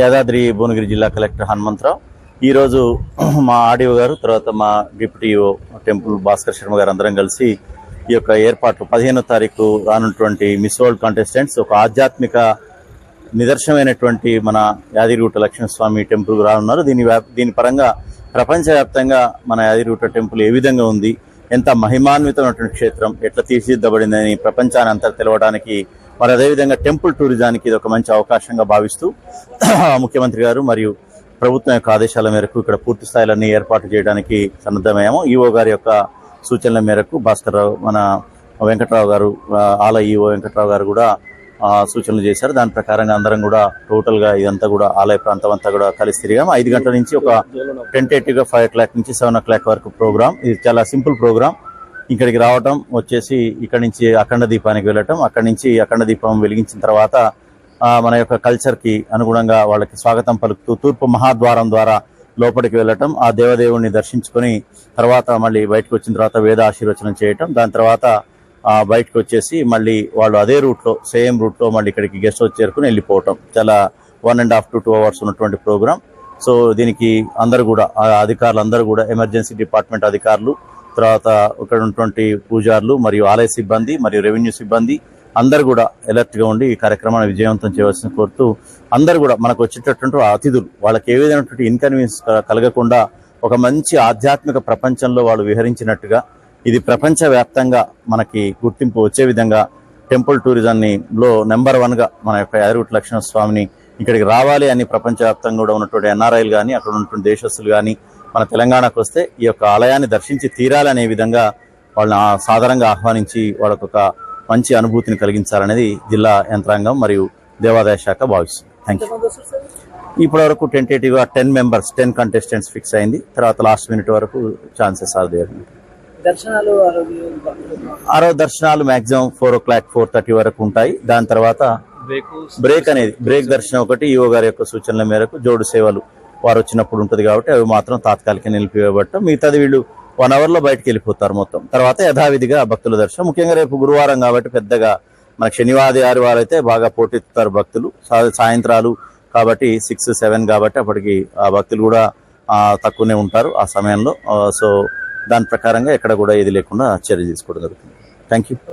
యాదాద్రి భువనగిరి జిల్లా కలెక్టర్ హనుమంతరావు. ఈరోజు మా ఆడియో గారు తర్వాత మా డిప్యూటీ టెంపుల్ భాస్కర్ శర్మ గారు అందరం కలిసి ఈ యొక్క ఏర్పాట్లు పదిహేనో తారీఖు రానున్నటువంటి మిస్ వరల్డ్ కాంటెస్టెంట్స్ ఒక ఆధ్యాత్మిక నిదర్శనమైనటువంటి మన యాదిరిగుట్ట లక్ష్మీస్వామి టెంపుల్ రానున్నారు. దీని వ్యాప్- దీని పరంగా ప్రపంచవ్యాప్తంగా మన యాదిరిగుట్ట టెంపుల్ ఏ విధంగా ఉంది ఎంత మహిమాన్వితమైనటువంటి క్షేత్రం ఎట్లా తీర్చిదిద్దబడిందని ప్రపంచాన్ని అంతా తెలవడానికి మరి అదేవిధంగా టెంపుల్ టూరిజానికి ఇది ఒక మంచి అవకాశంగా భావిస్తూ ముఖ్యమంత్రి గారు మరియు ప్రభుత్వం యొక్క ఆదేశాల మేరకు ఇక్కడ పూర్తి స్థాయిలన్నీ ఏర్పాటు చేయడానికి సన్నద్ధమయ్యాము. ఈఓ గారి యొక్క సూచనల మేరకు భాస్కర్ మన వెంకట్రావు గారు ఆల ఆలయ ఈఓ వెంకట్రావు గారు కూడా సూచనలు చేశారు. దాని ప్రకారంగా అందరం కూడా టోటల్గా ఇదంతా కూడా ఆలయ ప్రాంతం అంతా కూడా కలిసి తిరిగాము. ఐదు గంటల నుంచి ఒక టెన్గా ఫైవ్ ఓ క్లాక్ నుంచి సెవెన్ ఓ క్లాక్ వరకు ప్రోగ్రామ్ ఇది చాలా సింపుల్ ప్రోగ్రామ్ ఇక్కడికి రావటం వచ్చేసి ఇక్కడ నుంచి అఖండ దీపానికి వెళ్ళటం అక్కడి నుంచి అఖండ దీపం వెలిగించిన తర్వాత మన యొక్క కల్చర్కి అనుగుణంగా వాళ్ళకి స్వాగతం పలుకుతూ తూర్పు మహాద్వారం ద్వారా లోపలికి వెళ్ళటం ఆ దేవదేవుణ్ణి దర్శించుకొని తర్వాత మళ్ళీ బయటకు వచ్చిన తర్వాత వేద ఆశీర్వచనం చేయటం దాని తర్వాత బయటకు వచ్చేసి మళ్ళీ వాళ్ళు అదే రూట్లో సేమ్ రూట్లో మళ్ళీ ఇక్కడికి గెస్ట్ హౌస్ చేరుకుని వెళ్ళిపోవటం. చాలా one and half to two hours ఉన్నటువంటి ప్రోగ్రామ్ సో దీనికి అందరు కూడా ఆ అధికారులు అందరూ కూడా ఎమర్జెన్సీ డిపార్ట్మెంట్ అధికారులు తర్వాత ఇక్కడ ఉన్నటువంటి పూజారులు మరియు ఆలయ సిబ్బంది మరియు రెవెన్యూ సిబ్బంది అందరు కూడా ఎలర్ట్గా ఉండి ఈ కార్యక్రమాన్ని విజయవంతం చేయవలసిన కోరుతూ అందరు కూడా మనకు వచ్చేటటువంటి అతిథులు వాళ్ళకి ఏ విధమైనటువంటి ఇన్కన్వీనియన్స్ కలగకుండా ఒక మంచి ఆధ్యాత్మిక ప్రపంచంలో వాళ్ళు విహరించినట్టుగా ఇది ప్రపంచవ్యాప్తంగా మనకి గుర్తింపు వచ్చే విధంగా టెంపుల్ టూరిజాన్ని లో నెంబర్ వన్గా మన యొక్క యాదగిరి లక్ష్మణ స్వామిని ఇక్కడికి రావాలి అని ప్రపంచవ్యాప్తంగా కూడా ఉన్నటువంటి ఎన్ఆర్ఐలు కానీ అక్కడ ఉన్నటువంటి దేశస్తులు కానీ మన తెలంగాణకు వస్తే ఈ యొక్క ఆలయాన్ని దర్శించి తీరాలనే విధంగా వాళ్ళని సాదరంగా ఆహ్వానించి వాళ్ళకు ఒక మంచి అనుభూతిని కలిగించాలనేది జిల్లా యంత్రాంగం మరియు దేవాదాయ శాఖ భావిస్తుంది. థ్యాంక్ యూ ఇప్పటి వరకు టెంటేటివ్గా ten members ten contestants fix అయింది. తర్వాత లాస్ట్ మినిట్ వరకు ఛాన్సెస్ ఆర్ దేర్ దర్శనాలు ఆరో దర్శనాలు maximum four o'clock four thirty వరకు ఉంటాయి. దాని తర్వాత బ్రేక్ అనేది బ్రేక్ దర్శనం ఒకటి ఈవో గారి యొక్క సూచనల మేరకు జోడు సేవలు వారు వచ్చినప్పుడు ఉంటుంది కాబట్టి అవి మాత్రం తాత్కాలిక నిలిపివేయబట్టం మిగతాది వీళ్ళు వన్ అవర్లో బయటకు వెళ్ళిపోతారు మొత్తం. తర్వాత యథావిధిగా భక్తుల దర్శనం. ముఖ్యంగా రేపు గురువారం కాబట్టి పెద్దగా మన శనివాది ఆదివారం అయితే బాగా పోటెత్తుతారు భక్తులు. సాయంత్రాలు కాబట్టి సిక్స్ సెవెన్ కాబట్టి అప్పటికి ఆ భక్తులు కూడా తక్కువనే ఉంటారు ఆ సమయంలో. సో దాని ప్రకారంగా ఎక్కడ కూడా ఇది లేకుండా చర్య తీసుకోవడం జరుగుతుంది. Thank you